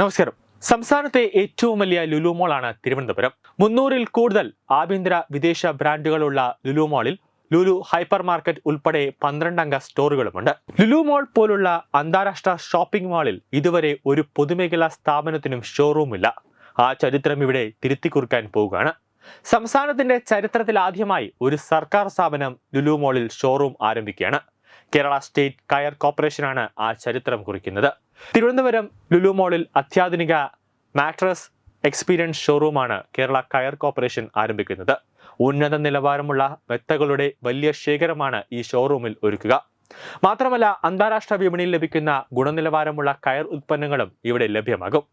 നമസ്കാരം. സംസ്ഥാനത്തെ ഏറ്റവും വലിയ ലുലു മോളാണ് തിരുവനന്തപുരം. മുന്നൂറിൽ കൂടുതൽ ആഭ്യന്തര വിദേശ ബ്രാൻഡുകളുള്ള ലുലു മോളിൽ ലുലു ഹൈപ്പർ മാർക്കറ്റ് ഉൾപ്പെടെ പന്ത്രണ്ടംഗ സ്റ്റോറുകളുമുണ്ട്. ലുലു മോൾ പോലുള്ള അന്താരാഷ്ട്ര ഷോപ്പിംഗ് മാളിൽ ഇതുവരെ ഒരു പൊതുമേഖലാ സ്ഥാപനത്തിനും ഷോറൂമില്ല. ആ ചരിത്രം ഇവിടെ തിരുത്തിക്കുറിക്കാൻ പോവുകയാണ്. സംസ്ഥാനത്തിന്റെ ചരിത്രത്തിൽ ആദ്യമായി ഒരു സർക്കാർ സ്ഥാപനം ലുലു മോളിൽ ഷോറൂം ആരംഭിക്കുകയാണ്. കേരള സ്റ്റേറ്റ് കയർ കോർപ്പറേഷനാണ് ആ ചരിത്രം കുറിക്കുന്നത്. തിരുവനന്തപുരം ലുലു മോളിൽ അത്യാധുനിക മാട്രസ് എക്സ്പീരിയൻസ് ഷോറൂമാണ് കേരള കയർ കോർപ്പറേഷൻ ആരംഭിക്കുന്നത്. ഉന്നത നിലവാരമുള്ള മെത്തകളുടെ വലിയ ശേഖരമാണ് ഈ ഷോറൂമിൽ ഒരുക്കുക. മാത്രമല്ല അന്താരാഷ്ട്ര വിപണിയിൽ ലഭിക്കുന്ന ഗുണനിലവാരമുള്ള കയർ ഉൽപ്പന്നങ്ങളും ഇവിടെ ലഭ്യമാകും.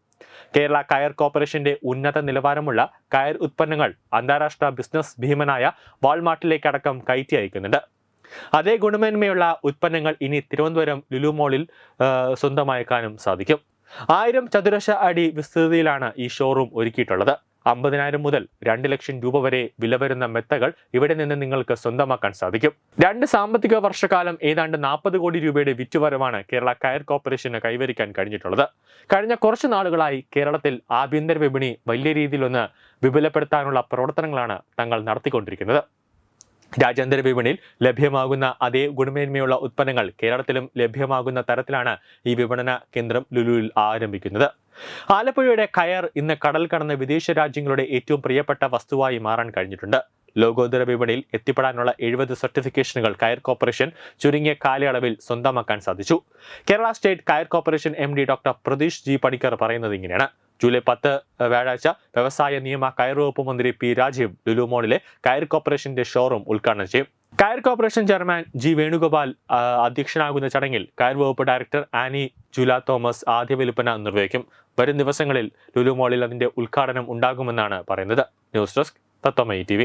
കേരള കയർ കോർപ്പറേഷന്റെ ഉന്നത നിലവാരമുള്ള കയർ ഉൽപ്പന്നങ്ങൾ അന്താരാഷ്ട്ര ബിസിനസ് ഭീമനായ വാൾമാർട്ടിലേക്കടക്കം കയറ്റി അയക്കുന്നുണ്ട്. അതേ ഗുണമേന്മയുള്ള ഉൽപ്പന്നങ്ങൾ ഇനി തിരുവനന്തപുരം ലുലു മോളിൽ സ്വന്തമാക്കാനും സാധിക്കും. ആയിരം ചതുരശ്ര അടി വിസ്തൃതിയിലാണ് ഈ ഷോറൂം ഒരുക്കിയിട്ടുള്ളത്. അമ്പതിനായിരം മുതൽ രണ്ട് ലക്ഷം രൂപ വരെ വില വരുന്ന മെത്തകൾ ഇവിടെ നിന്ന് നിങ്ങൾക്ക് സ്വന്തമാക്കാൻ സാധിക്കും. രണ്ട് സാമ്പത്തിക വർഷക്കാലം ഏതാണ്ട് നാൽപ്പത് കോടി രൂപയുടെ വിറ്റുവരവാണ് കേരള കയർ കോർപ്പറേഷന് കൈവരിക്കാൻ കഴിഞ്ഞിട്ടുള്ളത്. കഴിഞ്ഞ കുറച്ച് നാളുകളായി കേരളത്തിൽ ആഭ്യന്തര വിപണി വലിയ രീതിയിലൊന്ന് വിപുലപ്പെടുത്താനുള്ള പ്രവർത്തനങ്ങളാണ് തങ്ങൾ നടത്തിക്കൊണ്ടിരിക്കുന്നത്. രാജ്യാന്തര വിപണിയിൽ ലഭ്യമാകുന്ന അതേ ഗുണമേന്മയുള്ള ഉത്പന്നങ്ങൾ കേരളത്തിലും ലഭ്യമാകുന്ന തരത്തിലാണ് ഈ വിപണന കേന്ദ്രം ലുലുവിൽ ആരംഭിക്കുന്നത്. ആലപ്പുഴയുടെ കയർ ഇന്ന് കടൽ കടന്ന് വിദേശ രാജ്യങ്ങളുടെ ഏറ്റവും പ്രിയപ്പെട്ട വസ്തുവായി മാറാൻ കഴിഞ്ഞിട്ടുണ്ട്. ലോകോത്തര വിപണിയിൽ എത്തിപ്പെടാനുള്ള എഴുപത് സർട്ടിഫിക്കേഷനുകൾ കയർ കോർപ്പറേഷൻ ചുരുങ്ങിയ കാലയളവിൽ സ്വന്തമാക്കാൻ സാധിച്ചു. Kerala state coir corporation M doctor Pratheesh G Panicker പറയുന്നത് ഇങ്ങനെയാണ്. ജൂലൈ പത്ത് വ്യാഴാഴ്ച വ്യവസായ നിയമ കയർ വകുപ്പ് മന്ത്രി പി രാജീവ് ലുലുമോളിലെ കയർ കോർപ്പറേഷന്റെ ഷോറൂം ഉദ്ഘാടനം ചെയ്യും. Coir corporation chairman G Venugopal അധ്യക്ഷനാകുന്ന ചടങ്ങിൽ കയർ വകുപ്പ് ഡയറക്ടർ ആനി ജുല തോമസ് ആദ്യ വിൽപ്പന നിർവഹിക്കും. വരും ദിവസങ്ങളിൽ ലുലു മോളിൽ അതിന്റെ ഉദ്ഘാടനം ഉണ്ടാകുമെന്നാണ് പറയുന്നത്. News desk Tatwamayi T